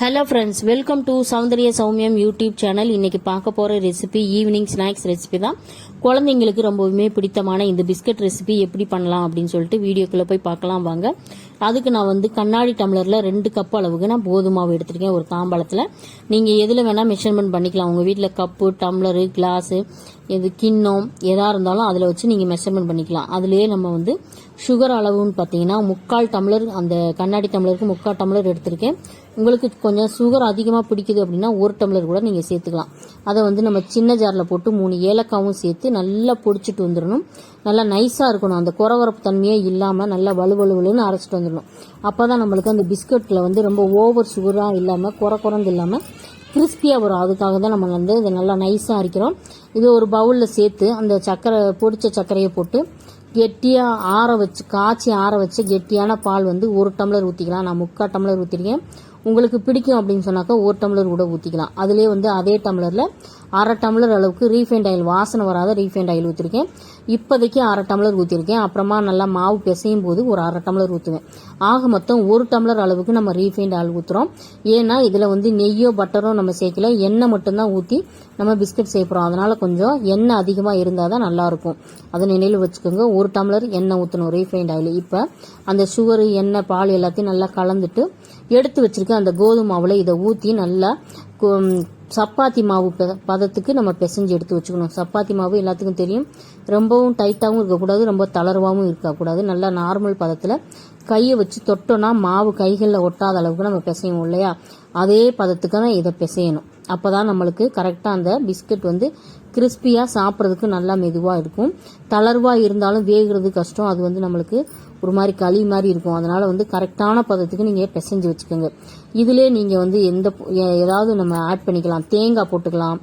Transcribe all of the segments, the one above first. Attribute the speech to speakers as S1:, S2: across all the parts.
S1: Hello friends welcome to Soundarya சௌமியம் YouTube channel இன்னைக்கு பார்க்க போகிற ரெசிபி ஈவினிங் ஸ்நாக்ஸ் ரெசிபி தான். குழந்தைங்களுக்கு ரொம்பவுமே பிடித்தமான இந்த பிஸ்கட் ரெசிபி எப்படி பண்ணலாம் அப்படின்னு சொல்லிட்டு வீடியோக்குள்ளே போய் பார்க்கலாம் வாங்க. அதுக்கு நான் வந்து கண்ணாடி டம்ளரில் ரெண்டு கப் அளவுக்கு நான் போதுமாவு மாவு எடுத்திருக்கேன் ஒரு தாம்பாளத்தில். நீங்கள் எதில் வேணால் மெஷர்மெண்ட் பண்ணிக்கலாம். உங்கள் வீட்டில் கப்பு டம்ளரு கிளாஸு இது கிண்ணம் எதாக இருந்தாலும் அதில் வச்சு நீங்கள் மெஷர்மெண்ட் பண்ணிக்கலாம். அதுலேயே நம்ம வந்து சுகர் அளவுன்னு பார்த்தீங்கன்னா முக்கால் டம்ளர் அந்த கண்ணாடி டம்ளருக்கு முக்கால் டம்ளர் எடுத்திருக்கேன். உங்களுக்கு கொஞ்சம் சுகர் அதிகமாக பிடிக்குது அப்படின்னா ஒரு டம்ளர் கூட நீங்கள் சேர்த்துக்கலாம். அதை வந்து நம்ம சின்ன ஜாரில் போட்டு மூணு ஏலக்காவும் சேர்த்து நல்லா பொடிச்சிட்டு வந்துடணும். நல்லா நைஸாக இருக்கணும். அந்த குறவரப்பு தன்மையே இல்லாமல் நல்லா வலுவலுவலுன்னு அரைச்சிட்டு வந்துடணும். அப்போ தான் நம்மளுக்கு அந்த பிஸ்கட்டில் வந்து ரொம்ப ஓவர் சுகராக இல்லாமல் குறை குறந்து இல்லாமல் கிறிஸ்பியாக வரும். அதுக்காக தான் நம்ம வந்து இதை நல்லா நைஸாக அரைக்கிறோம். இது ஒரு பவுலில் சேர்த்து அந்த சர்க்கரை பொடிச்ச சர்க்கரையை போட்டு கெட்டியாக ஆற வச்சு காய்ச்சி ஆற வச்சு கெட்டியான பால் வந்து ஒரு டம்ளர் ஊற்றிக்கலாம் நான் முக்கால் டம்ளர் ஊற்றிருக்கேன் உங்களுக்கு பிடிக்கும் அப்படின்னு சொன்னாக்கா ஒரு டம்ளர் கூட ஊற்றிக்கலாம் அதுலேயே வந்து அதே டம்ளரில் அரை டம்ளர் அளவுக்கு ரீஃபைண்ட் ஆயில் வாசனை வராத ரீஃபைண்ட் ஆயில் ஊற்றிருக்கேன் இப்போதைக்கு அரை டம்ளர் ஊற்றிருக்கேன் அப்புறமா நல்லா மாவு பிசையும் போது ஒரு அரை டம்ளர் ஊற்றுவேன் ஆக மொத்தம் ஒரு டம்ளர் அளவுக்கு நம்ம ரீஃபைண்ட் ஆயில் ஊற்றுறோம் ஏன்னா இதில் வந்து நெய்யோ பட்டரோ நம்ம சேர்க்கல. எண்ணெய் மட்டும்தான் ஊற்றி நம்ம பிஸ்கட் சேர்க்குறோம். அதனால் கொஞ்சம் எண்ணெய் அதிகமாக இருந்தால் தான் நல்லாயிருக்கும் அதை நினைவில் வச்சுக்கோங்க. ஒரு டம்ளர் எண்ணெய் ஊற்றணும் ரீஃபைண்ட் ஆயில் இப்போ அந்த சுகர் எண்ணெய் பால் எல்லாத்தையும் நல்லா கலந்துட்டு எடுத்து வச்சிருக்க அந்த கோதுமை மாவில் இதை ஊற்றி நல்லா சப்பாத்தி மாவு பதத்துக்கு நம்ம பிசைஞ்சு எடுத்து வச்சுக்கணும். சப்பாத்தி மாவு எல்லாத்துக்கும் தெரியும். ரொம்பவும் டைட்டாகவும் இருக்கக்கூடாது ரொம்ப தளர்வாகவும் இருக்கக்கூடாது. நல்லா நார்மல் பதத்தில் கையை வச்சு தொட்டோன்னா மாவு கைகளில் ஒட்டாத அளவுக்கு நம்ம பிசையும் இல்லையா? அதே பதத்துக்கு தான் இதை பிசையணும். அப்போ தான் நம்மளுக்கு கரெக்டாக அந்த பிஸ்கட் வந்து கிறிஸ்பியாக சாப்பிட்றதுக்கு நல்லா மெதுவாக இருக்கும். தளர்வாக இருந்தாலும் வேகிறது கஷ்டம். அது வந்து நம்மளுக்கு ஒரு மாதிரி களி மாதிரி இருக்கும். அதனால வந்து கரெக்டான பதத்துக்கு நீங்கள் பிசைஞ்சு வச்சுக்கோங்க. இதிலே நீங்கள் வந்து எந்த ஏதாவது நம்ம ஆட் பண்ணிக்கலாம். தேங்காய் போட்டுக்கலாம்.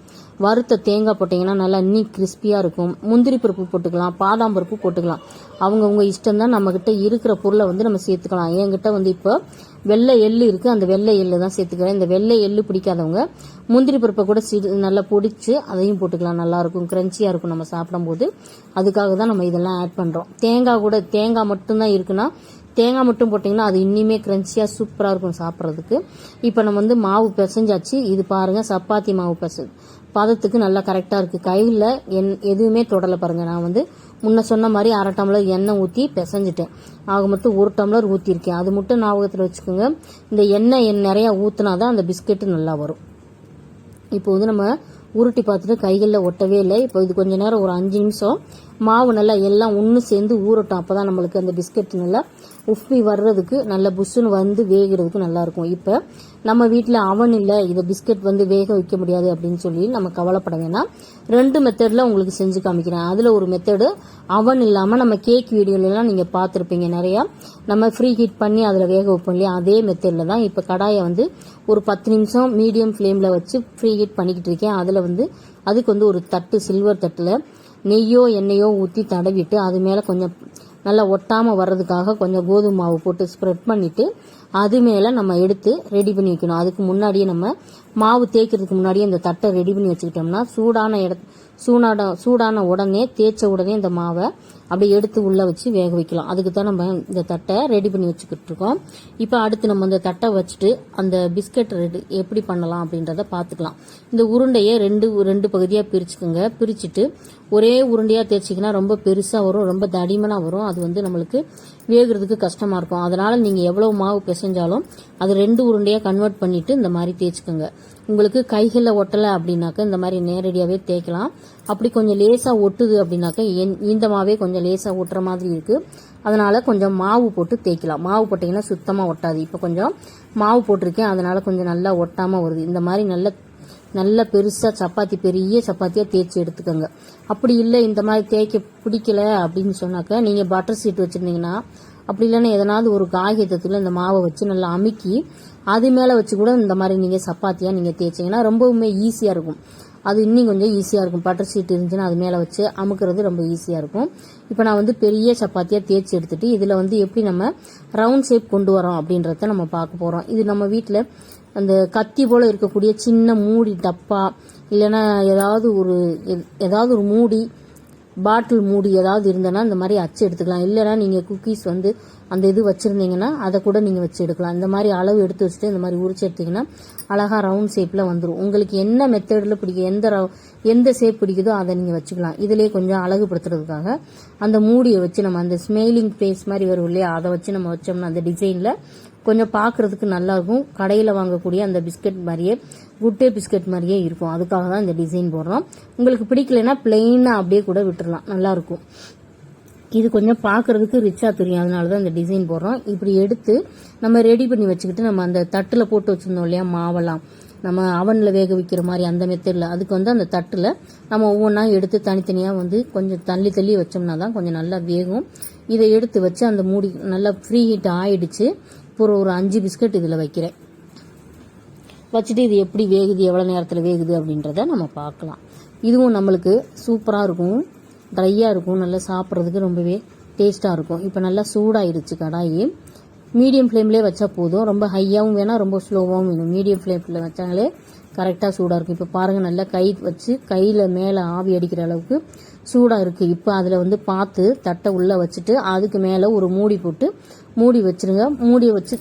S1: வறுத்த தேங்காய் போட்டிங்கன்னா நல்லா இன்னும் கிறிஸ்பியாக இருக்கும். முந்திரி பருப்பு போட்டுக்கலாம். பாதாம் பருப்பு போட்டுக்கலாம். அவங்கவுங்க இஷ்டம் தான் நம்மக்கிட்ட இருக்கிற பொருளை வந்து நம்ம சேர்த்துக்கலாம். என்கிட்ட வந்து இப்போ வெள்ளை எள்ளு இருக்குது அந்த வெள்ளை எள்ளு தான் சேர்த்துக்கிறேன். இந்த வெள்ளை எள்ளு பிடிக்காதவங்க முந்திரி பருப்பை கூட சிறு நல்லா பொடிச்சு அதையும் போட்டுக்கலாம். நல்லாயிருக்கும் க்ரன்ச்சியாக இருக்கும் நம்ம சாப்பிடும்போது. அதுக்காக தான் நம்ம இதெல்லாம் ஆட் பண்ணுறோம் தேங்காய் கூட தேங்காய் மட்டும்தான் இருக்குன்னா தேங்காய் மட்டும் போட்டிங்கன்னா அது இன்னுமே க்ரன்ச்சியாக சூப்பராக இருக்கும் சாப்பிட்றதுக்கு. இப்போ நம்ம வந்து மாவு பிசைஞ்சாச்சு. இது பாருங்கள் சப்பாத்தி மாவு பிசை பதத்துக்கு நல்லா கரெக்டாக இருக்குது கையில் என் எதுவுமே தொடலை பாருங்கள் நான் வந்து முன்ன சொன்ன மாதிரி அரை டம்ளர் எண்ணெய் ஊற்றி பிசைஞ்சிட்டேன். ஆக மட்டும் ஒரு டம்ளர் ஊற்றிருக்கேன் அது மட்டும் ஞாபகத்தில் வச்சுக்கோங்க. இந்த எண்ணெய் நிறையா ஊற்றினா தான் அந்த பிஸ்கெட்டு நல்லா வரும். இப்போ வந்து நம்ம உருட்டி பார்த்துட்டு கைகளில் ஒட்டவே இல்லை. இப்போ இது கொஞ்ச நேரம் ஒரு அஞ்சு நிமிஷம். மாவு நல்லா எல்லாம் ஒன்று சேர்ந்து ஊறட்டும். அப்போ தான் நம்மளுக்கு அந்த பிஸ்கட் நல்லா உப்பி வர்றதுக்கு நல்ல புஷ்ஷுன்னு வந்து வேகிறதுக்கு நல்லா இருக்கும் இப்போ நம்ம வீட்டில் அவன் இல்லை இதை பிஸ்கட் வந்து வேக வைக்க முடியாது அப்படின்னு சொல்லி நம்ம கவலைப்பட வேணாம். ரெண்டு மெத்தடில் உங்களுக்கு செஞ்சு காமிக்கிறேன். அதில் ஒரு மெத்தடு அவன் இல்லாமல் நம்ம கேக் வீடியோலலாம் நீங்கள் பார்த்துருப்பீங்க நிறையா. நம்ம ஃப்ரீ ஹீட் பண்ணி அதில் வேக வைப்போம் இல்லையா? அதே மெத்தடில் தான் இப்போ கடாயை வந்து ஒரு பத்து நிமிஷம் மீடியம் ஃப்ளேமில் வச்சு ஃப்ரீ ஹீட் பண்ணிக்கிட்டு இருக்கேன். அதில் வந்து அதுக்கு வந்து ஒரு தட்டு சில்வர் தட்டில் நெய்யோ எண்ணெயோ ஊற்றி தடவிட்டு அது மேலே கொஞ்சம் நல்லா ஒட்டாமல் வர்றதுக்காக கொஞ்சம் கோதுமை மாவு போட்டு ஸ்ப்ரெட் பண்ணிவிட்டு அது மேலே நம்ம எடுத்து ரெடி பண்ணி வைக்கணும். அதுக்கு முன்னாடியே நம்ம மாவு தேய்க்கிறதுக்கு முன்னாடியே இந்த தட்டை ரெடி பண்ணி வச்சுக்கிட்டோம்னா சூடான இட சூடான சூடான உடனே தேய்ச்ச உடனே இந்த மாவை அப்படியே எடுத்து உள்ளே வச்சு வேக வைக்கலாம். அதுக்கு தான் நம்ம இந்த தட்டை ரெடி பண்ணி வச்சுக்கிட்டு இருக்கோம். இப்போ அடுத்து நம்ம இந்த தட்டை வச்சுட்டு அந்த பிஸ்கட் ரெடி எப்படி பண்ணலாம் அப்படின்றத பார்த்துக்கலாம். இந்த உருண்டையை ரெண்டு ரெண்டு பகுதியாக பிரிச்சுக்கோங்க. பிரிச்சுட்டு ஒரே உருண்டையாக தேய்ச்சிங்கன்னா ரொம்ப பெருசாக வரும் ரொம்ப தடிமனாக வரும். அது வந்து நம்மளுக்கு வேகிறதுக்கு கஷ்டமாக இருக்கும். அதனால் நீங்கள் எவ்வளோ மாவு பிசைஞ்சாலும் அது ரெண்டு உருண்டையாக கன்வெர்ட் பண்ணிவிட்டு இந்த மாதிரி தேய்ச்சிக்கோங்க. உங்களுக்கு கைகளில் ஒட்டலை அப்படின்னாக்க இந்த மாதிரி நேரடியாகவே தேய்க்கலாம். அப்படி கொஞ்சம் லேசாக ஒட்டுது அப்படின்னாக்க என்- இந்த மாவே கொஞ்சம் லேசாக ஒட்டுற மாதிரி இருக்குது அதனால் கொஞ்சம் மாவு போட்டு தேய்க்கலாம். மாவு போட்டிங்கன்னா சுத்தமாக ஒட்டாது. இப்போ கொஞ்சம் மாவு போட்டிருக்கேன். அதனால் கொஞ்சம் நல்லா ஒட்டாமல் வருது. இந்த மாதிரி நல்ல நல்ல பெருசாக சப்பாத்தி பெரிய சப்பாத்தியாக தேய்ச்சி எடுத்துக்கோங்க. அப்படி இல்லை இந்த மாதிரி தேய்க்க பிடிக்கல அப்படின்னு சொன்னாக்க நீங்கள் பட்டர் சீட் வச்சுருந்தீங்கன்னா அப்படி இல்லைன்னா எதனாவது ஒரு காகிதத்தில் இந்த மாவை வச்சு நல்லா அமுக்கி அது மேலே வச்சு கூட இந்த மாதிரி நீங்கள் சப்பாத்தியாக நீங்கள் தேய்ச்சிங்கன்னா ரொம்பவுமே ஈஸியாக இருக்கும். அது இன்னும் கொஞ்சம் ஈஸியாக இருக்கும். பட்டர் சீட் இருந்துச்சுன்னா அது மேலே வச்சு அமுக்கிறது ரொம்ப ஈஸியாக இருக்கும். இப்போ நான் வந்து பெரிய சப்பாத்தியாக தேய்ச்சி எடுத்துட்டு இதில் வந்து எப்படி நம்ம ரவுண்ட் ஷேப் கொண்டு வரோம் அப்படின்றத நம்ம பார்க்க போகிறோம் இது நம்ம வீட்டில் அந்த கத்தி போல் இருக்கக்கூடிய சின்ன மூடி டப்பா இல்லைன்னா ஏதாவது ஒரு எத்- ஏதாவது ஒரு மூடி பாட்டில் மூடி ஏதாவது இருந்தனா இந்த மாதிரி அச்சு எடுத்துக்கலாம். இல்லைனா நீங்கள் குக்கீஸ் வந்து அந்த இது வச்சுருந்தீங்கன்னா அதை கூட நீங்கள் வச்சு எடுக்கலாம். இந்த மாதிரி அளவு எடுத்து வச்சுட்டு இந்த மாதிரி உரிச்சு எடுத்தீங்கன்னா அழகாக ரவுண்ட் ஷேப்பில் வந்துடும் உங்களுக்கு என்ன மெத்தடில் பிடிக்கும் எந்த ரவு எந்த ஷேப் பிடிக்குதோ அதை நீங்கள் வச்சுக்கலாம். இதிலே கொஞ்சம் அழகுபடுத்துறதுக்காக அந்த மூடியை வச்சு நம்ம அந்த ஸ்மெயிலிங் ஃபேஸ் மாதிரி வரும் இல்லையா? அதை வச்சு நம்ம வச்சோம்னா அந்த டிசைனில் கொஞ்சம் பார்க்கறதுக்கு நல்லா இருக்கும் கடையில் வாங்கக்கூடிய அந்த பிஸ்கட் மாதிரியே குட்டே பிஸ்கட் மாதிரியே இருக்கும். அதுக்காக தான் இந்த டிசைன் போடுறோம். உங்களுக்கு பிடிக்கலைன்னா பிளெயினாக அப்படியே கூட விட்டுடலாம் நல்லாயிருக்கும் இது கொஞ்சம் பார்க்குறதுக்கு ரிச்சாக தெரியும். அதனால தான் இந்த டிசைன் போடுறோம். இப்படி எடுத்து நம்ம ரெடி பண்ணி வச்சுக்கிட்டு நம்ம அந்த தட்டில் போட்டு வச்சுருந்தோம் இல்லையா மாவெல்லாம். நம்ம அவனில் வேக வைக்கிற மாதிரி அந்த மெத்தடில் அதுக்கு வந்து அந்த தட்டில் நம்ம ஒவ்வொன்றா எடுத்து தனித்தனியாக வந்து கொஞ்சம் தள்ளி தள்ளி வச்சோம்னா தான் கொஞ்சம் நல்லா வேகும். இதை எடுத்து வச்சு அந்த மூடி நல்லா ஃப்ரீ ஹீட் ஆயிடுச்சு. ஒரு ஒரு அஞ்சு பிஸ்கட் இதில் வைக்கிறேன். வச்சுட்டு இது எப்படி வேகுது எவ்வளோ நேரத்தில் வேகுது அப்படின்றத நம்ம பார்க்கலாம். இதுவும் நம்மளுக்கு சூப்பராக இருக்கும். ட்ரையாக இருக்கும். நல்லா சாப்பிட்றதுக்கு ரொம்பவே டேஸ்ட்டாக இருக்கும். இப்போ நல்லா சூடாயிருச்சு கடாயி. மீடியம் ஃப்ளேம்லேயே வச்சா போதும். ரொம்ப ஹையாகவும் வேணாம். ரொம்ப ஸ்லோவாகவும் வேணும். மீடியம் ஃப்ளேமில் வச்சாங்களே கரெக்டாக சூடாக இருக்கும். இப்போ பாருங்கள் நல்லா கை வச்சு கையில் மேலே ஆவி அடிக்கிற அளவுக்கு சூடாக இருக்குது இப்போ அதில் வந்து பார்த்து தட்டை உள்ளே வச்சுட்டு அதுக்கு மேலே ஒரு மூடி போட்டு மூடி வச்சிருங்க. மூடி வச்சு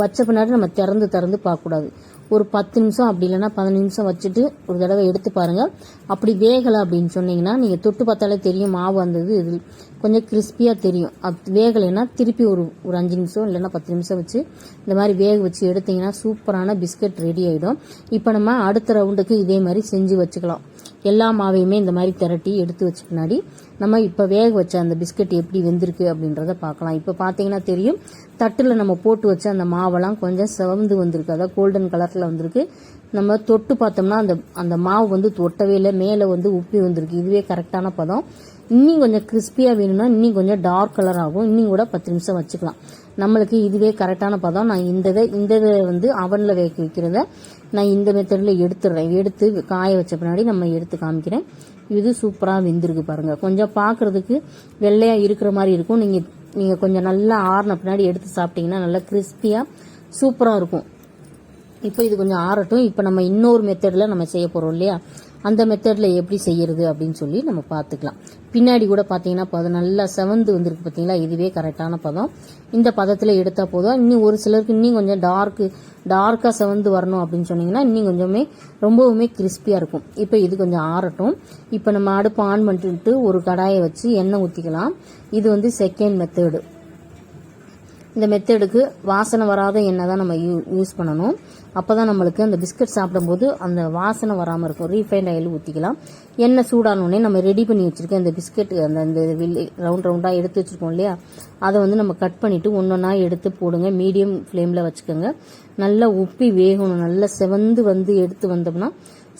S1: வச்ச பின்னாடி நம்ம திறந்து திறந்து பார்க்கக்கூடாது. ஒரு பத்து நிமிஷம் அப்படி இல்லைன்னா பதினஞ்சு நிமிஷம் வச்சுட்டு ஒரு தடவை எடுத்து பாருங்கள் அப்படி வேகலை அப்படின்னு சொன்னீங்கன்னா நீங்கள் தொட்டு பார்த்தாலே தெரியும் மாவு வந்தது இது கொஞ்சம் கிறிஸ்பியாக தெரியும். அது வேகலைன்னா திருப்பி ஒரு ஒரு அஞ்சு நிமிஷம் இல்லைன்னா பத்து நிமிஷம் வச்சு இந்த மாதிரி வேக வச்சு எடுத்தீங்கன்னா சூப்பரான பிஸ்கட் ரெடி ஆகிடும் இப்போ நம்ம அடுத்த ரவுண்டுக்கு இதே மாதிரி செஞ்சு வச்சுக்கலாம். எல்லா மாவையுமே இந்த மாதிரி திரட்டி எடுத்து வச்சு பின்னாடி நம்ம இப்போ வேக வச்ச அந்த பிஸ்கட் எப்படி வெந்திருக்கு அப்படின்றத பார்க்கலாம். இப்போ பார்த்தீங்கன்னா தெரியும் தட்டில் நம்ம போட்டு வச்ச அந்த மாவெல்லாம் கொஞ்சம் சிவந்து வந்திருக்கு. அதாவது கோல்டன் கலரில் வந்திருக்கு. நம்ம தொட்டு பார்த்தோம்னா அந்த அந்த மாவு வந்து தொட்டவே இல்லை மேலே வந்து உப்பி வந்திருக்கு. இதுவே கரெக்டான பதம். இன்னும் கொஞ்சம் கிறிஸ்பியாக வேணும்னா இன்னும் கொஞ்சம் டார்க் கலர் ஆகும். இன்னும் கூட பத்து நிமிஷம் வச்சுக்கலாம். நம்மளுக்கு இதுவே கரெக்டான பதம். நான் இந்த இதை இந்த இதை வந்து அவனில் வேக வைக்கிறத நான் இந்த மெத்தடில் எடுத்துடுறேன். எடுத்து காய வச்ச பின்னாடி நம்ம எடுத்து காமிக்கிறேன். இது சூப்பராக வெந்திருக்கு பாருங்கள் கொஞ்சம் பார்க்குறதுக்கு வெள்ளையாக இருக்கிற மாதிரி இருக்கும். நீங்கள் நீங்கள் கொஞ்சம் நல்லா ஆறின பின்னாடி எடுத்து சாப்பிட்டீங்கன்னா நல்லா கிறிஸ்பியாக சூப்பராக இருக்கும். இப்போ இது கொஞ்சம் ஆறட்டும். இப்போ நம்ம இன்னொரு மெத்தடில் நம்ம செய்ய போகிறோம் இல்லையா? அந்த மெத்தடில் எப்படி செய்கிறது அப்படின்னு சொல்லி நம்ம பார்த்துக்கலாம். பின்னாடி கூட பார்த்தீங்கன்னா பதம் நல்லா செவந்து வந்திருக்கு பார்த்தீங்களா? இதுவே கரெக்டான பதம். இந்த பதத்தில் எடுத்தால் போதும். இன்னும் ஒரு சிலருக்கு இன்னும் கொஞ்சம் டார்க்கு டார்க்காக செவந்து வரணும் அப்படின்னு சொன்னீங்கன்னா இன்னும் கொஞ்சமே ரொம்பவுமே கிறிஸ்பியாக இருக்கும். இப்போ இது கொஞ்சம் ஆறட்டும். இப்போ நம்ம அடுப்பு ஆன் பண்ணிட்டு ஒரு கடாயை வச்சு எண்ணெய் ஊற்றிக்கலாம் இது வந்து செகண்ட் மெத்தடு இந்த மெத்தடுக்கு வாசனை வராத எண்ணெய் தான் நம்ம யூ யூஸ் பண்ணணும். அப்போ தான் நம்மளுக்கு அந்த பிஸ்கட் சாப்பிடும்போது அந்த வாசனை வராமல் இருக்கும். ரீஃபைண்ட் ஆயில் ஊற்றிக்கலாம் எண்ணெய் சூடானோடனே நம்ம ரெடி பண்ணி வச்சுருக்க அந்த பிஸ்கட் அந்த அந்த ரவுண்ட் ரவுண்டாக எடுத்து வச்சுருக்கோம் இல்லையா? அதை வந்து நம்ம கட் பண்ணிவிட்டு ஒன்று ஒன்றா எடுத்து போடுங்க. மீடியம் ஃப்ளேமில் வச்சுக்கோங்க. நல்லா உப்பி வேகணும். நல்லா செவந்து வந்து எடுத்து வந்தோம்னா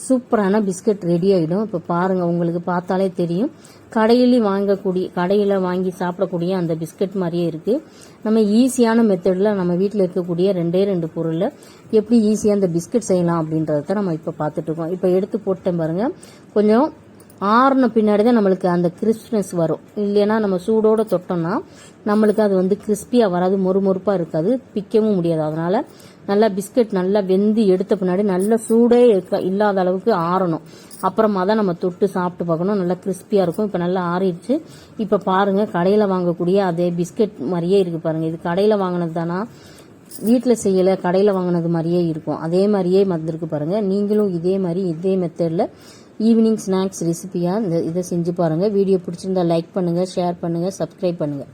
S1: சூப்பரான பிஸ்கட் ரெடி ஆகிடும் இப்போ பாருங்கள் உங்களுக்கு பார்த்தாலே தெரியும். கடையிலையும் வாங்கக்கூடிய கடையில் வாங்கி சாப்பிடக்கூடிய அந்த பிஸ்கட் மாதிரியே இருக்குது நம்ம ஈஸியான மெத்தடில் நம்ம வீட்டில் இருக்கக்கூடிய ரெண்டே ரெண்டு பொருளில் எப்படி ஈஸியாக அந்த பிஸ்கட் செய்யலாம் அப்படின்றத நம்ம இப்போ பார்த்துட்ருக்கோம் இப்போ எடுத்து போட்டேன் பாருங்கள் கொஞ்சம் ஆறுன பின்னாடி தான் நம்மளுக்கு அந்த கிறிஸ்ப்னஸ் வரும். இல்லைன்னா நம்ம சூடோடு தொட்டோம்னா நம்மளுக்கு அது வந்து கிறிஸ்பியாக வராது மொறுமொறுப்பாக இருக்காது பிக்கவும் முடியாது. அதனால் நல்லா பிஸ்கட் நல்லா வெந்து எடுத்த பின்னாடி நல்ல சூடே இருக்க இல்லாத அளவுக்கு ஆறணும். அப்புறமா தான் நம்ம தொட்டு சாப்பிட்டு பார்க்கணும். நல்லா கிறிஸ்பியாக இருக்கும். இப்போ நல்லா ஆறிடுச்சு. இப்போ பாருங்கள் கடையில் வாங்கக்கூடிய அதே பிஸ்கட் மாதிரியே இருக்குது பாருங்கள் இது கடையில் வாங்கினது தானா? வீட்டில் செய்யலை கடையில் வாங்கினது மாதிரியே இருக்கும். அதே மாதிரியே வந்திருக்கு பாருங்கள் நீங்களும் இதே மாதிரி இதே மெத்தடில் ஈவினிங் ஸ்நாக்ஸ் ரெசிபியாக இந்த இதை செஞ்சு பாருங்கள் வீடியோ பிடிச்சிருந்தா லைக் பண்ணுங்கள் ஷேர் பண்ணுங்கள் சப்ஸ்கிரைப் பண்ணுங்கள்